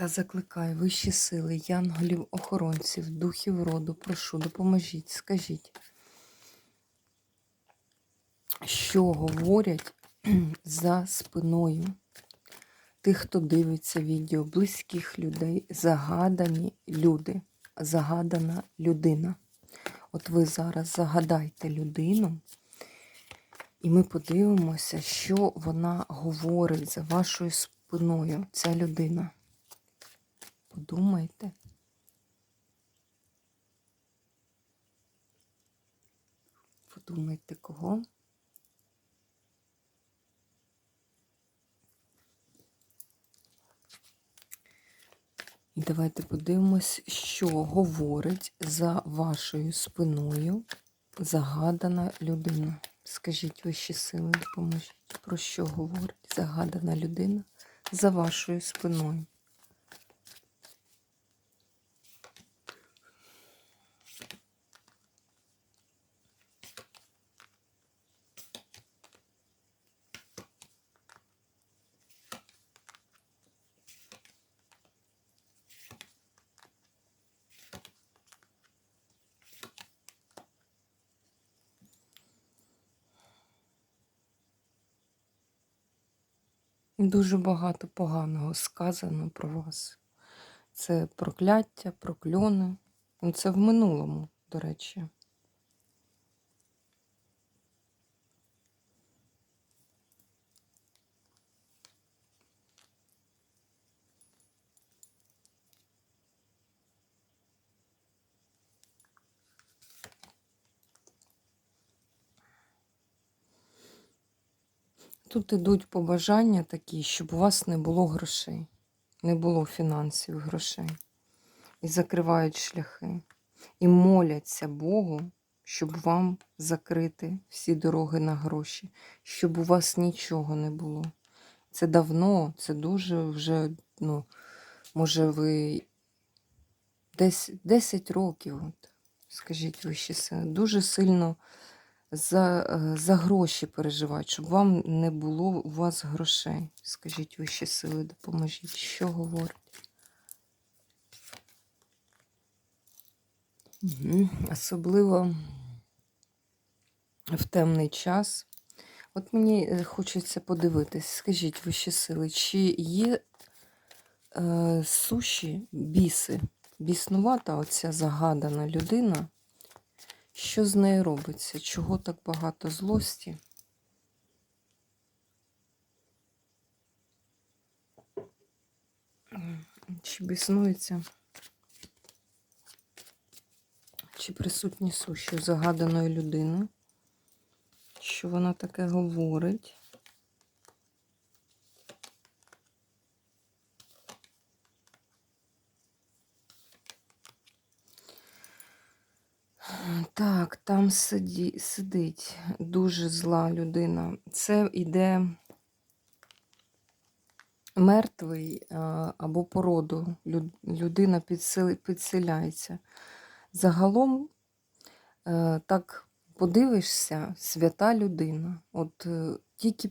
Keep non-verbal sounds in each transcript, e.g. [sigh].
Та закликаю вищі сили, янголів, охоронців, духів роду, прошу, допоможіть, скажіть, що говорять [clears throat] за спиною тих, хто дивиться відео, близьких людей, загадані люди, загадана людина. От ви зараз загадайте людину, і ми подивимося, що вона говорить за вашою спиною, ця людина. Подумайте. Подумайте кого. І давайте подивимось, що говорить за вашою спиною загадана людина. Скажіть вищі сили, допоможіть. Про що говорить загадана людина за вашою спиною? Дуже багато поганого сказано про вас. Це прокляття, прокльони. Ну, Це в минулому, до речі. Тут ідуть побажання такі, щоб у вас не було грошей, не було фінансів, грошей. І закривають шляхи. І моляться Богу, щоб вам закрити всі дороги на гроші, щоб у вас нічого не було. Це давно, це дуже вже, ну, може, ви десь 10 років, от, скажіть вищі сили, дуже сильно за, е, за гроші переживають, щоб вам не було у вас грошей. Скажіть вищі сили, допоможіть. Що говорить? Угу. Особливо в темний час. От мені е, хочеться подивитись, скажіть вищі сили, чи є е, суші біси, біснувата оця загадана людина? Що з нею робиться? Чого так багато злості? Чи біснується? Чи присутні суші загаданої людини? Що вона таке говорить? Так, там сиді, сидить дуже зла людина. Це йде мертвий або породу. Людина підселяється. Загалом, е, так подивишся, свята людина. От е, тільки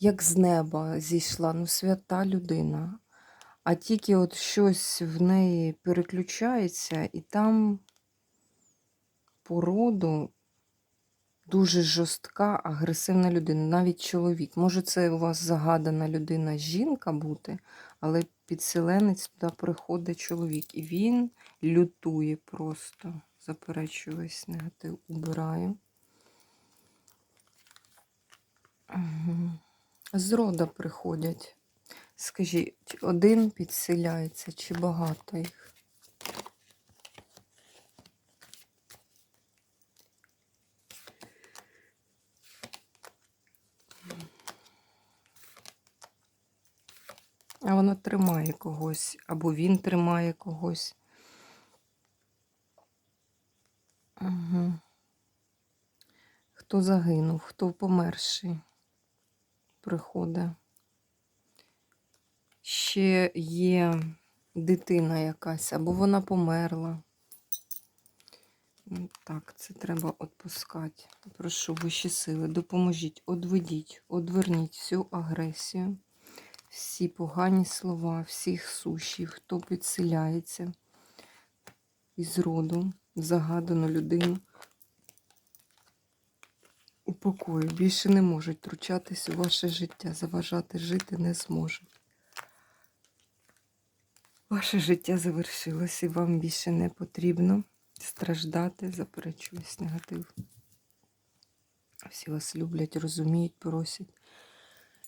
як з неба зійшла, ну свята людина. А тільки от щось в неї переключається, і там породу дуже жорстка, агресивна людина, навіть чоловік. Може, це у вас загадана людина жінка бути, але підселенець туди приходить чоловік. І він лютує просто. Заперечую весь негатив, убираю. З рода приходять. Скажіть, один підселяється чи багато їх? вона тримає когось, або він тримає когось. Угу. Хто загинув, хто померший, приходить. Ще є дитина якась, або вона померла. Ну, так, це треба відпускати. Прошу вищі сили, допоможіть, одведіть, одверніть всю агресію всі погані слова, всіх сушів, хто підселяється із роду, загадану людину. У покої більше не можуть втручатись у ваше життя, заважати жити не зможуть. Ваше життя завершилось і вам більше не потрібно страждати, заперечуюсь негатив. Всі вас люблять, розуміють, просять.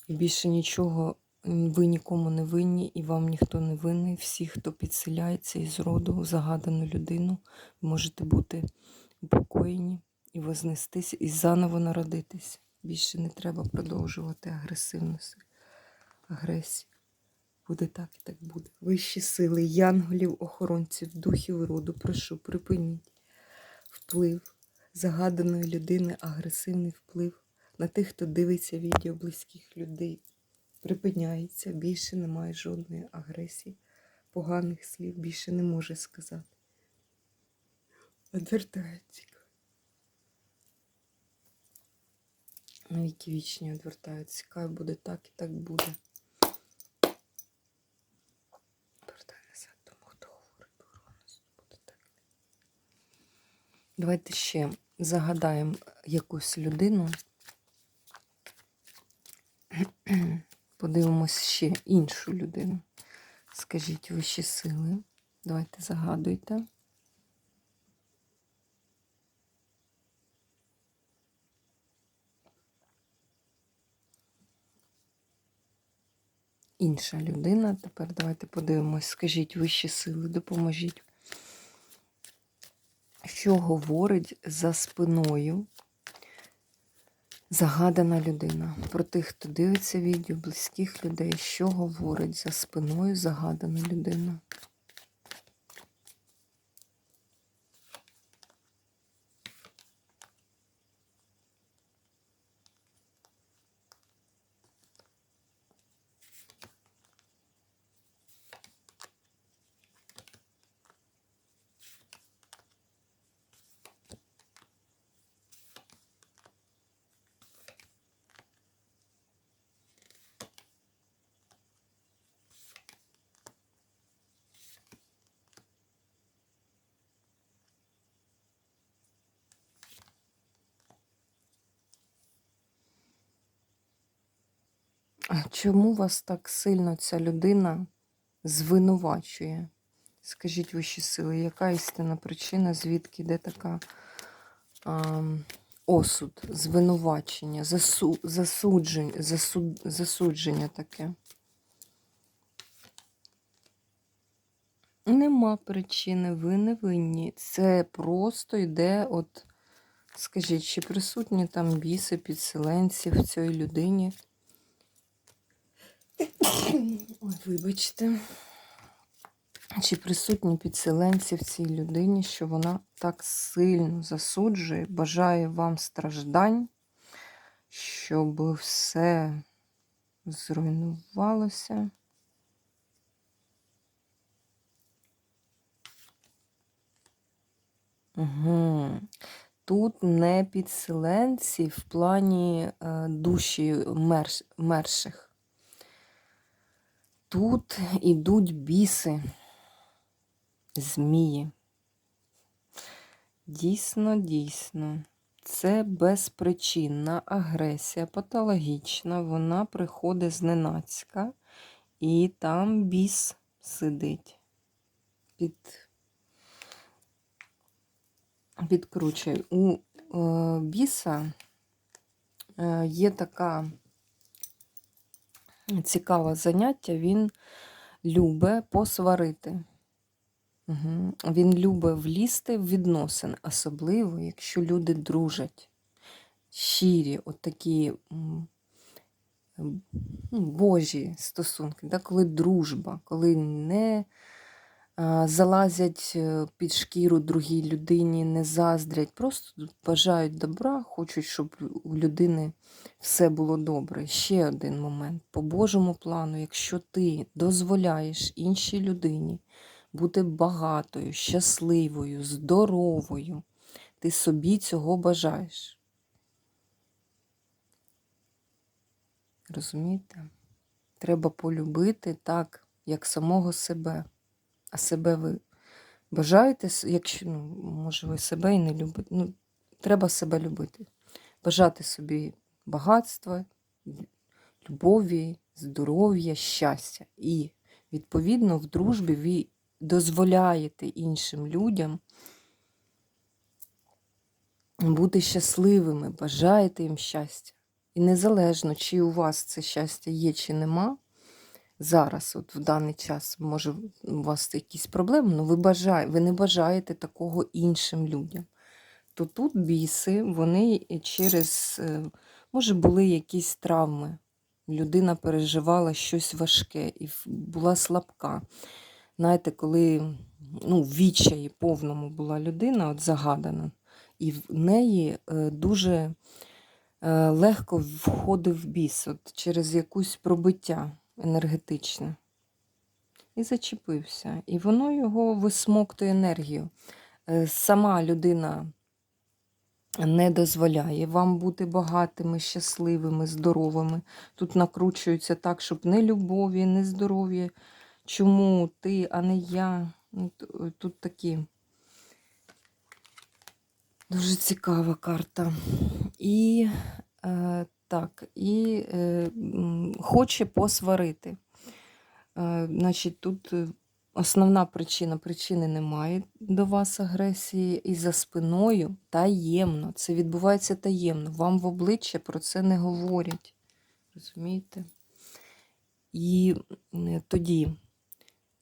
І більше нічого ви нікому не винні, і вам ніхто не винний. Всі, хто підселяється із роду в загадану людину, можете бути упокоєні і вознестись, і заново народитись. Більше не треба продовжувати агресивність, агресію. Буде так і так буде. Вищі сили, янголів, охоронців, духів роду, прошу, припиніть вплив загаданої людини, агресивний вплив на тих, хто дивиться відео близьких людей. Припиняється, більше немає жодної агресії, поганих слів більше не може сказати. Одвертається. Навіки вічні одвертаються. Хай буде так і так буде. Повертай назад, тому хто говорить повернутися, буде так. Давайте ще загадаємо якусь людину. Подивимось ще іншу людину. Скажіть вищі сили. Давайте загадуйте. Інша людина. Тепер давайте подивимось. Скажіть вищі сили, допоможіть. Що говорить за спиною загадана людина? Про тих, хто дивиться відео, близьких людей, що говорить за спиною загадана людина? Чому вас так сильно ця людина звинувачує? Скажіть вищі сили, яка істинна причина, звідки йде така а, осуд, звинувачення, засу, засудження, засуд, засудження таке? Нема причини, ви не винні. Це просто йде от, скажіть, чи присутні там біси, підселенці в цій людині? Ой, вибачте. Чи присутні підселенці в цій людині, що вона так сильно засуджує, бажає вам страждань, щоб все зруйнувалося? Угу. Тут не підселенці в плані е, душі мерш, мерших. Тут ідуть біси, змії. Дійсно, дійсно, це безпричинна агресія патологічна, вона приходить зненацька, і там біс сидить під підкручує. У е, біса е, є така цікаве заняття, він любить посварити. Угу. Він любить влізти в відносини, особливо, якщо люди дружать. Щирі, от такі божі стосунки, да? коли дружба, коли не залазять е, під шкіру другій людині, не заздрять, просто бажають добра, хочуть, щоб у людини все було добре. Ще один момент. По Божому плану, якщо ти дозволяєш іншій людині бути багатою, щасливою, здоровою, ти собі цього бажаєш. Розумієте? Треба полюбити так, як самого себе. А себе ви бажаєте, якщо, ну, може, ви себе і не любите. Ну, треба себе любити. Бажати собі багатства, любові, здоров'я, щастя. І, відповідно, в дружбі ви дозволяєте іншим людям бути щасливими, бажаєте їм щастя. І незалежно, чи у вас це щастя є, чи нема, зараз, от в даний час, може, у вас якісь проблеми, але ви, бажає, ви не бажаєте такого іншим людям. То тут біси, вони через, е, може, були якісь травми. Людина переживала щось важке і була слабка. Знаєте, коли ну, в відчаї повному була людина, от загадана, і в неї е, дуже е, легко входив біс от, через якусь пробиття енергетичне. І зачепився. І воно його висмоктує енергію. Е, Сама людина не дозволяє вам бути багатими, щасливими, здоровими. Тут накручується так, щоб не любові, не здоров'я. Чому ти, а не я? Ну, Тут такі дуже цікава карта. І е, так, і е, хоче посварити. Е, значить, тут е, основна причина, причини немає до вас агресії, і за спиною таємно. Це відбувається таємно. Вам в обличчя про це не говорять. Розумієте? І тоді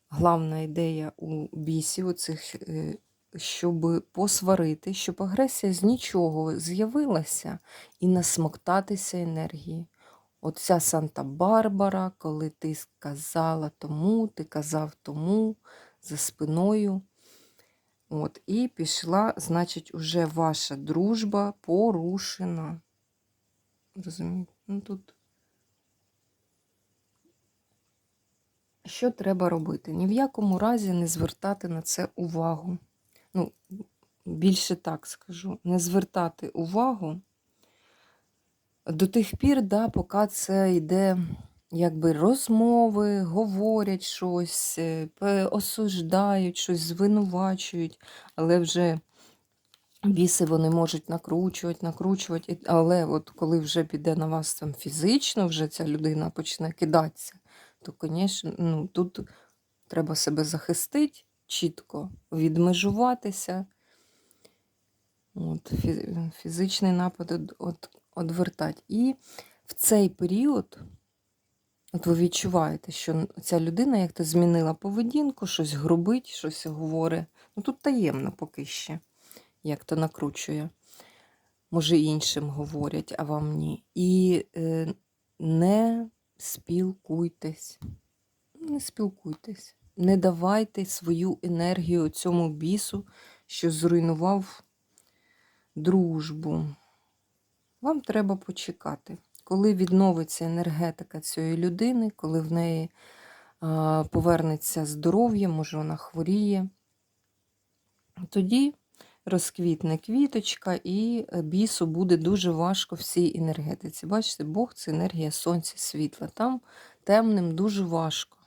головна ідея у бісів, оцих, е, щоб посварити, щоб агресія з нічого з'явилася і насмоктатися енергії. Оця Санта-Барбара, коли ти сказала тому, ти казав тому за спиною. От, і пішла, значить, уже ваша дружба порушена. Розумієте? Ну тут. Що треба робити? Ні в якому разі не звертати на це увагу. Ну, більше так скажу, не звертати увагу до тих пір, да, поки це йде якби розмови, говорять щось, е, осуждають щось, звинувачують, але вже біси вони можуть накручувати, накручувати, але от коли вже піде на вас там фізично, вже ця людина почне кидатися, то, звісно, ну, тут треба себе захистити чітко, відмежуватися. От, фізичний напад одвертати. І в цей період, от ви відчуваєте, що ця людина як-то змінила поведінку, щось грубить, щось говорить. Ну тут таємно поки ще, як то накручує. Може, іншим говорять, а вам ні. І е, не спілкуйтесь. Не спілкуйтесь. Не давайте свою енергію цьому бісу, що зруйнував дружбу. Вам треба почекати. Коли відновиться енергетика цієї людини, коли в неї повернеться здоров'я, може вона хворіє, тоді розквітне квіточка, і е, бісу буде дуже важко в цій енергетиці. Бачите, Бог це енергія сонця, світла. Там темним дуже важко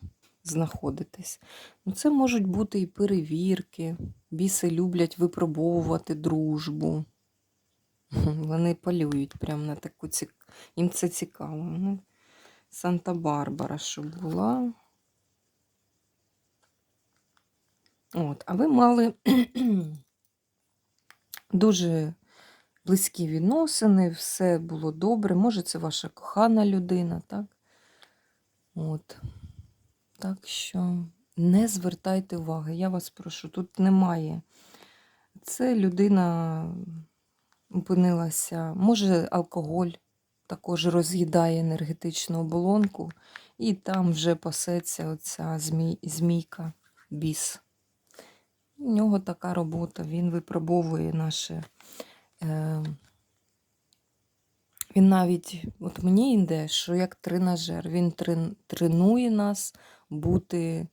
знаходитись. Ну, це можуть бути і перевірки. Біси люблять випробовувати дружбу. [laughs] Вони полюють прямо на таку цік... Їм це цікаво. Ну, Санта-Барбара, щоб була. От, а ви мали [clears throat] дуже близькі відносини, все було добре. Може, це ваша кохана людина, так? От. Так що не звертайте уваги, я вас прошу, тут немає. Це людина опинилася, може, алкоголь також роз'їдає енергетичну оболонку, і там вже пасеться оця змій, змійка, біс. У нього така робота, він випробовує наше. Е, він навіть, от мені йде, що як тренажер, він трен, тренує нас бути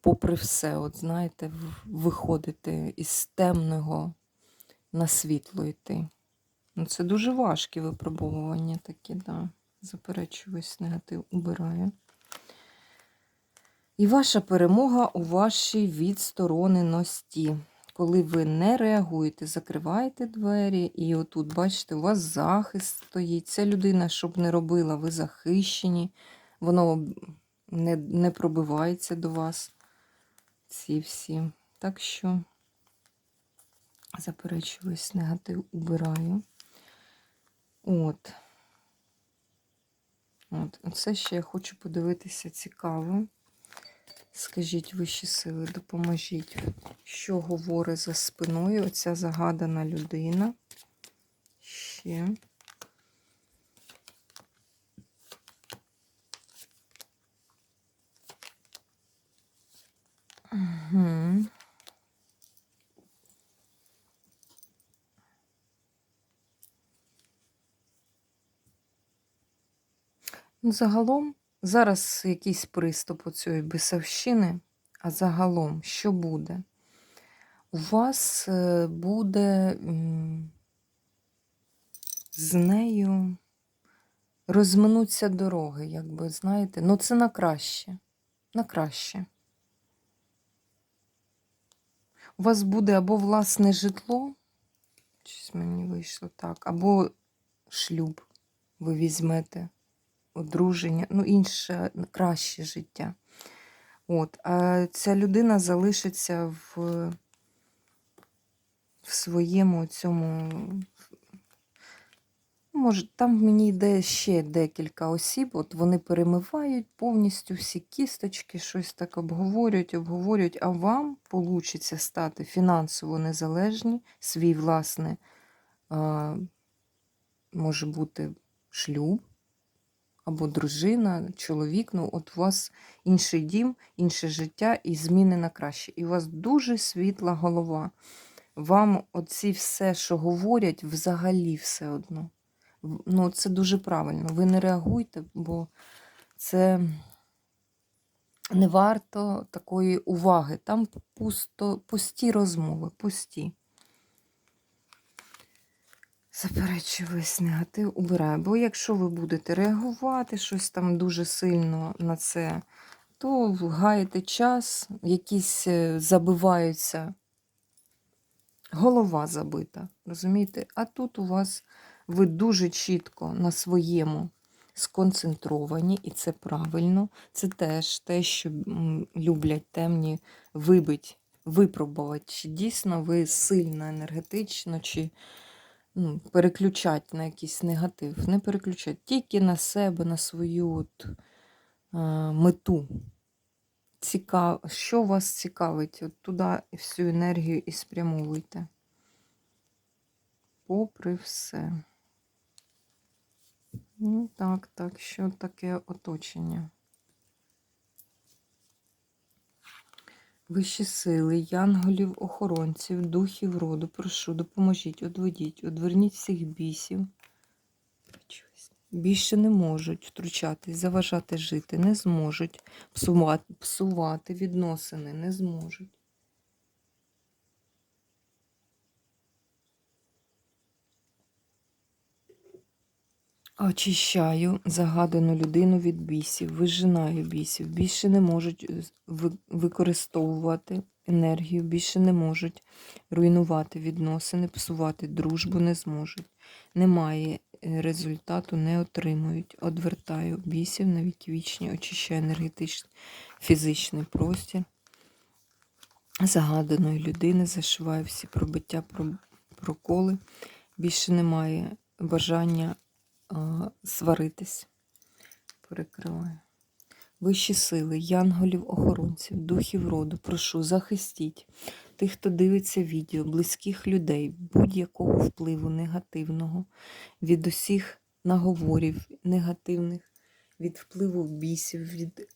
попри все, от знаєте, виходити із темного на світло йти. Ну, це дуже важкі випробовування такі, да. Заперечую весь негатив, убираю. І ваша перемога у вашій відстороненості. Коли ви не реагуєте, закриваєте двері, і отут, бачите, у вас захист стоїть. Ця людина, щоб не робила, ви захищені, воно не, не пробивається до вас. Ці всі. Так що заперечую весь негатив, убираю. От. От. Оце ще я хочу подивитися цікаво. Скажіть вищі сили, допоможіть, що говорить за спиною оця загадана людина. Ще. Загалом, зараз якийсь приступ у цієї бісовщини, а загалом, що буде? У вас е, буде з нею розминуться дороги, якби, знаєте, ну це на краще. На краще. У вас буде або власне житло, щось мені вийшло так, або шлюб ви візьмете одруження, ну, інше краще життя. От, а ця людина залишиться в, в своєму цьому. Може, там мені йде ще декілька осіб, от вони перемивають повністю всі кісточки, щось так обговорюють, обговорюють, а вам вийде стати фінансово незалежні, свій власне, а, може бути шлюб, або дружина, чоловік, ну от у вас інший дім, інше життя і зміни на краще. І у вас дуже світла голова. Вам оці все, що говорять, взагалі все одно. Ну, це дуже правильно. Ви не реагуйте, бо це не варто такої уваги. Там пусто, пусті розмови, пусті. Заперечую весь негатив, убираю. Бо якщо ви будете реагувати щось там дуже сильно на це, то гаєте час, якісь е, забиваються. Голова забита, розумієте? А тут у вас ви дуже чітко на своєму сконцентровані, і це правильно. Це теж те, що люблять темні вибить, випробувати, чи дійсно ви сильно енергетично, чи ну, переключать на якийсь негатив. Не переключать, тільки на себе, на свою от, е, мету. Цікав... Що вас цікавить? От туди всю енергію і спрямовуйте. Попри все. Ну, так, так, що таке оточення? Вищі сили, янголів, охоронців, духів роду, прошу, допоможіть, одведіть, одверніть всіх бісів. Більше не можуть втручатись, заважати жити, не зможуть псувати, псувати відносини, не зможуть. Очищаю загадану людину від бісів, вижинаю бісів, більше не можуть е, використовувати енергію, більше не можуть руйнувати відносини, псувати дружбу не зможуть. Немає е, результату, не отримують. Одвертаю бісів на вічні, очищаю енергетичний фізичний простір. Загаданої людини зашиваю всі пробиття, проколи. Більше немає бажання сваритись. Перекриваю. Вищі сили, янголів, охоронців, духів роду, прошу, захистіть тих, хто дивиться відео, близьких людей, будь-якого впливу негативного, від усіх наговорів негативних, від впливу бісів, від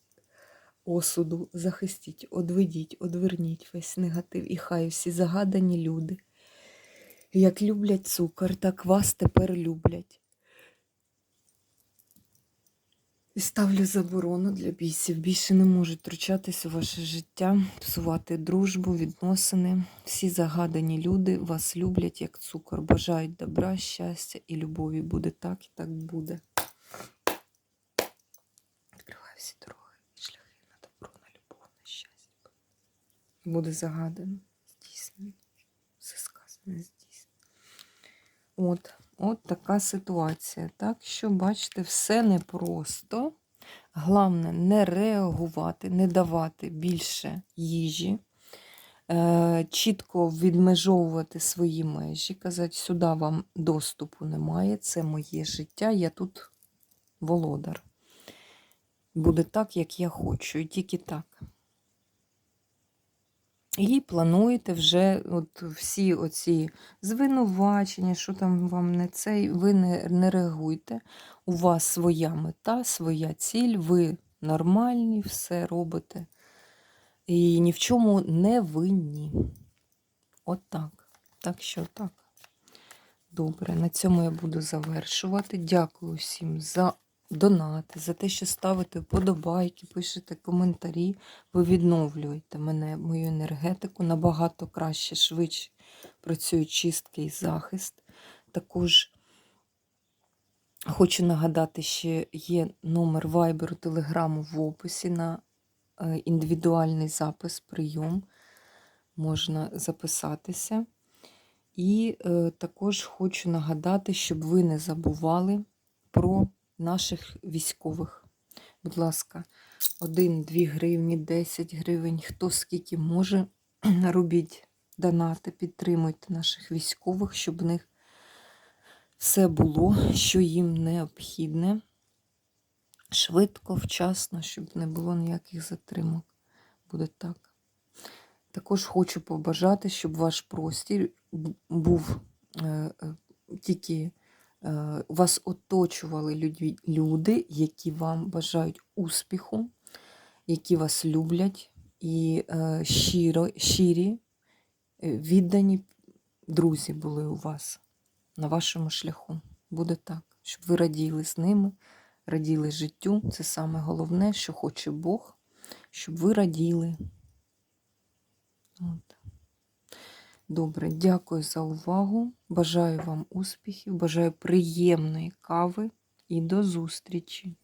осуду захистіть, одведіть, одверніть весь негатив. І хай всі загадані люди, як люблять цукор, так вас тепер люблять. І ставлю заборону для бійців. Більше не можуть втручатись у ваше життя, псувати дружбу, відносини. Всі загадані люди вас люблять як цукор, бажають добра, щастя і любові. Буде так і так буде. Відкриваю всі дороги і шляхи на добро, на любов, на щастя. Буде загадано, здійснено. Все сказане, здійснено. От, от така ситуація. Так що, бачите, все непросто. Головне не реагувати, не давати більше їжі, е, чітко відмежовувати свої межі, казати, сюди вам доступу немає, це моє життя, я тут володар. Буде так, як я хочу, і тільки так. І плануєте вже от всі оці звинувачення, що там вам не цей, ви не, не реагуйте. У вас своя мета, своя ціль, ви нормальні, все робите. І ні в чому не винні. От так. Так що так. Добре, на цьому я буду завершувати. Дякую всім за донати, за те, що ставите вподобайки, пишете коментарі. Ви відновлюєте мене, мою енергетику набагато краще, швидше працюють чистки і захист. Також хочу нагадати, що є номер вайберу телеграму в описі на е, індивідуальний запис, прийом. Можна записатися. І е, також хочу нагадати, щоб ви не забували про наших військових. Будь ласка, 1-2 гривні, 10 гривень, хто скільки може, [clears throat] робіть донати, підтримуйте наших військових, щоб в них все було, що їм необхідне. Швидко, вчасно, щоб не було ніяких затримок. Буде так. Також хочу побажати, щоб ваш простір був е, е, тільки вас оточували люди, які вам бажають успіху, які вас люблять і е, щиро, щирі, е, віддані друзі були у вас на вашому шляху. Буде так, щоб ви раділи з ними, раділи життю. Це саме головне, що хоче Бог, щоб ви раділи. От. Добре, дякую за увагу. Бажаю вам успіхів, бажаю приємної кави і до зустрічі!